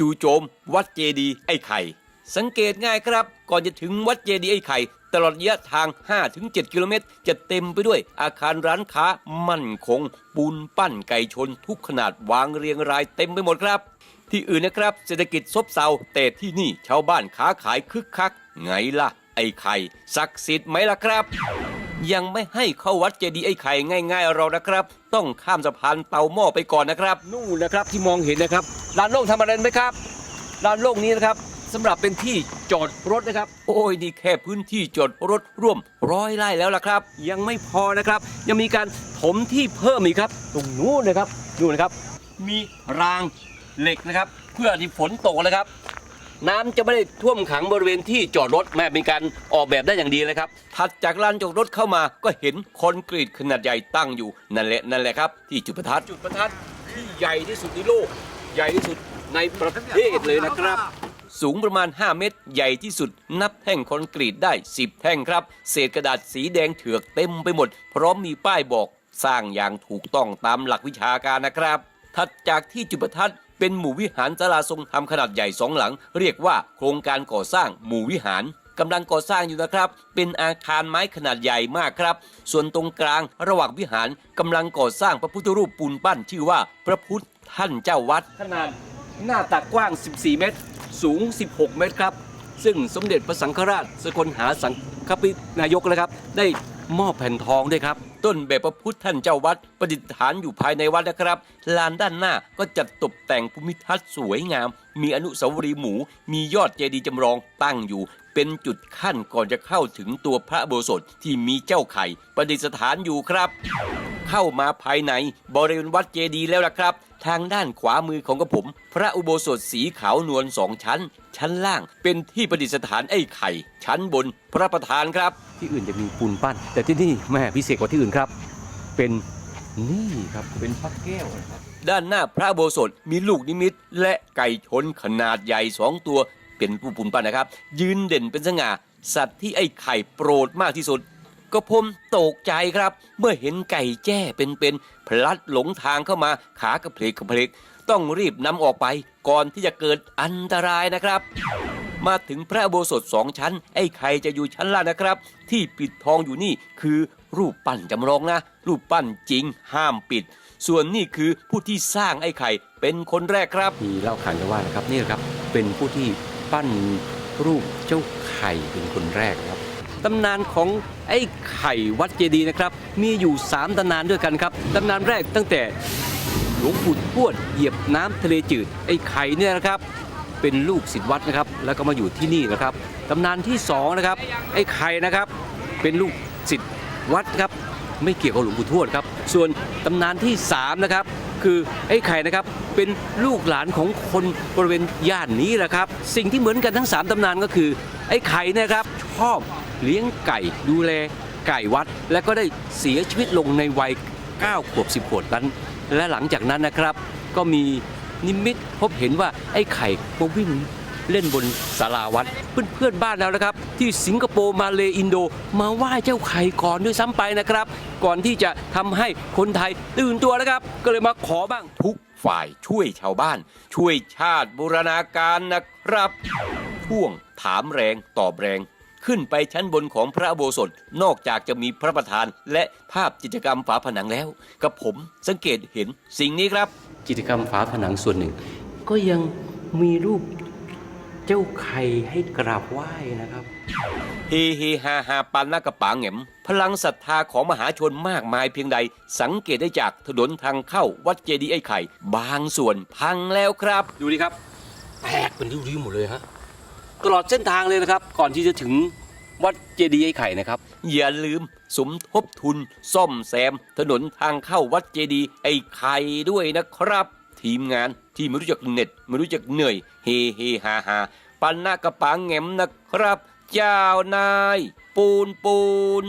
จู่โจม วัดเจดีไอ้ไข่ สังเกตง่ายครับ ก่อนจะถึงวัดเจดีไอ้ไข่ ตลอดระยะทาง 5-7 กิโลเมตร จะเต็มไปด้วยอาคารร้านค้ามั่นคง ปูนปั้นไก่ชนทุกขนาดวางเรียงรายเต็มไปหมดครับ ที่อื่นนะครับเศรษฐกิจซบเซาแต่ที่นี่ชาวบ้านค้าขายคึกคักไงล่ะไอ้ไข่ศักดิ์สิทธิ์ไหมล่ะครับ ยังไม่ให้เข้าวัดเจดีย์ไอ้ไข่ง่าย ๆ เรานะครับ ต้องข้ามสะพานเตาหม้อไปก่อนนะครับ นู่นนะครับที่มองเห็นนะครับลานโล่งทำอะไรไหมครับลานโล่งนี้นะครับสำหรับเป็นที่จอดรถนะครับ โอ้ยนี่แค่พื้นที่จอดรถร่วมร้อยไร่แล้วล่ะครับ ยังไม่พอนะครับ ยังมีการถมที่เพิ่มอีกครับ ตรงนู้นนะครับดูนะครับ มีรางเหล็กนะครับ เพื่อที่ฝนตกนะครับ น้ำจะไม่ได้ท่วมขังบริเวณที่จอดรถแม่เป็นการออกแบบได้อย่างดีเลยครับ ถัดจากลานจอดรถเข้ามาก็เห็นคอนกรีตขนาดใหญ่ตั้งอยู่นั่นแหละนั่นแหละครับที่จุดประทัดจุดประทัดที่ใหญ่ที่สุดในโลก ใหญ่ที่สุดในประเทศเลยนะครับ สูงประมาณ 5 เมตร ใหญ่ที่สุด นับแท่งคอนกรีตได้ 10 แท่งครับ เศษกระดาษสีแดงเถือกเต็มไปหมด พร้อมมีป้ายบอกสร้างอย่างถูกต้องตามหลักวิชาการนะครับ ถัดจากที่จุดประทัด เป็นหมู่วิหารศาลาทรงธรรมขนาดใหญ่สองหลัง เรียกว่าโครงการก่อสร้างหมู่วิหารกำลังก่อสร้างอยู่นะครับ เป็นอาคารไม้ขนาดใหญ่มากครับ ส่วนตรงกลางระหว่างวิหารกำลังก่อสร้างพระพุทธรูปปูนปั้นชื่อว่าพระพุทธท่านเจ้าวัด ขนาดหน้าตักกว้าง 14 เมตร สูง 16 เมตรครับ ซึ่งสมเด็จพระสังฆราชสกลหาสังฆปินายกนะครับ ได้ มอบแผ่นทองด้วยครับ ต้นแบบพระพุทธท่านเจ้าวัดประดิษฐานอยู่ภายในวัดนะครับ ลานด้านหน้าก็จัดตกแต่งภูมิทัศน์สวยงาม มีอนุสาวรีย์หมู มียอดเจดีย์จำลองตั้งอยู่ เป็นจุดขั้นก่อนจะเข้าถึงตัวพระโบสถที่มีเจ้าไข่ประดิษฐานอยู่ครับ เข้ามาภายในบริเวณวัดเจดีย์แล้วล่ะครับ ทางด้านขวามือของกระผม พระอุโบสถสีขาวนวลสองชั้น ชั้นล่างเป็นที่ประดิษฐานไอ้ไข่ ชั้นบนพระประธานครับ ที่อื่นจะมีปูนปั้น แต่ที่นี่แม่พิเศษกว่าที่อื่นครับ เป็นนี่ครับเป็นพระแก้วนะครับด้านหน้าพระอุโบสถมีลูกนิมิต และไก่ชนขนาดใหญ่สองตัว เป็นผู้ปูนปั้นนะครับ ยืนเด่นเป็นสง่า สัตว์ที่ไอ้ไข่โปรดมากที่สุด ก็ผมตกใจครับ เมื่อเห็นไก่แจ้เป็นๆพลัดหลงทางเข้ามาขากระเพลกกระเพลกต้องรีบนำออกไปก่อนที่จะเกิดอันตรายนะครับ มาถึงพระโบสถสองชั้น ไอ้ไข่จะอยู่ชั้นล่างนะครับ ที่ปิดทองอยู่นี่คือรูปปั้นจำลองนะ รูปปั้นจริงห้ามปิด ส่วนนี่คือผู้ที่สร้างไอ้ไข่เป็นคนแรกครับมีเล่าขานกันว่านะครับนี่ครับเป็นผู้ที่ปั้นรูปเจ้าไข่เป็นคนแรกครับ ตำนานของไอ้ไข่วัดเจดีย์นะครับ มีอยู่ 3ตำนานด้วยกันครับตำนานแรกตั้งแต่หลวงปู่ทวดเหยียบน้ำทะเลจืดไอ้ไข่เนี่ยนะครับ เป็นลูกศิษย์วัดนะครับ แล้วก็มาอยู่ที่นี่นะครับตำนานที่สองนะครับไอ้ไข่นะครับ เป็นลูกศิษย์วัดครับไม่เกี่ยวกับหลวงปู่ทวดครับ ส่วนตำนานที่สามนะครับคือไอ้ไข่นะครับเป็นลูกหลานของคนบริเวณย่านนี้แหละครับ สิ่งที่เหมือนกันทั้งสามตำนานก็คือ ไอ้ไข่นยครับชอบ เลี้ยงไก่ดูแลไก่วัด และก็ได้เสียชีวิตลงในวัย 9 ขวบ 10 ขวบนั้น และหลังจากนั้นนะครับ ก็มีนิมิตพบเห็นว่าไอ้ไข่มาวิ่งเล่นบนศาลาวัดเพื่อนๆบ้านแล้วนะครับ ที่สิงคโปร์มาเลอินโด มาไหว้เจ้าไข่ก่อนด้วยซ้ำไปนะครับ ก่อนที่จะทำให้คนไทยตื่นตัวนะครับ ก็เลยมาขอบ้างทุกฝ่ายช่วยชาวบ้าน ช่วยชาติบูรณาการนะครับช่วงถามแรงตอบแรง ขึ้นไปชั้นบนของพระอุโบสถนอกจากจะมีพระประธาน และภาพกิจกรรมฝาผนังแล้วกับผมสังเกตเห็นสิ่งนี้ครับกิจกรรมฝาผนังส่วนหนึ่ง ก็ยังมีรูปเจ้าไข่ให้กราบไหว้นะครับเฮเฮฮาฮาปันนากระป๋าเหงมพลังศรัทธาของมหาชนมากมายเพียงใด สังเกตได้จากถนนทางเข้าวัดเจดีย์ไอ้ไข่ บางส่วนพังแล้วครับ ดูดิครับ แตกเป็นริ้วๆหมดเลยฮะ ตลอดเส้นทางเลยนะครับ ก่อนที่จะถึงวัดเจดีย์ไอ้ไข่นะครับ อย่าลืมสมทบทุนซ่อมแซม ถนนทางเข้าวัดเจดีย์ไอ้ไข่ด้วยนะครับ ทีมงานที่ไม่รู้จักเหน็ดไม่รู้จักเหนื่อย เฮเฮฮาฮาปันหน้ากระป๋าแงมนะครับ เจ้านาย ปูนปูน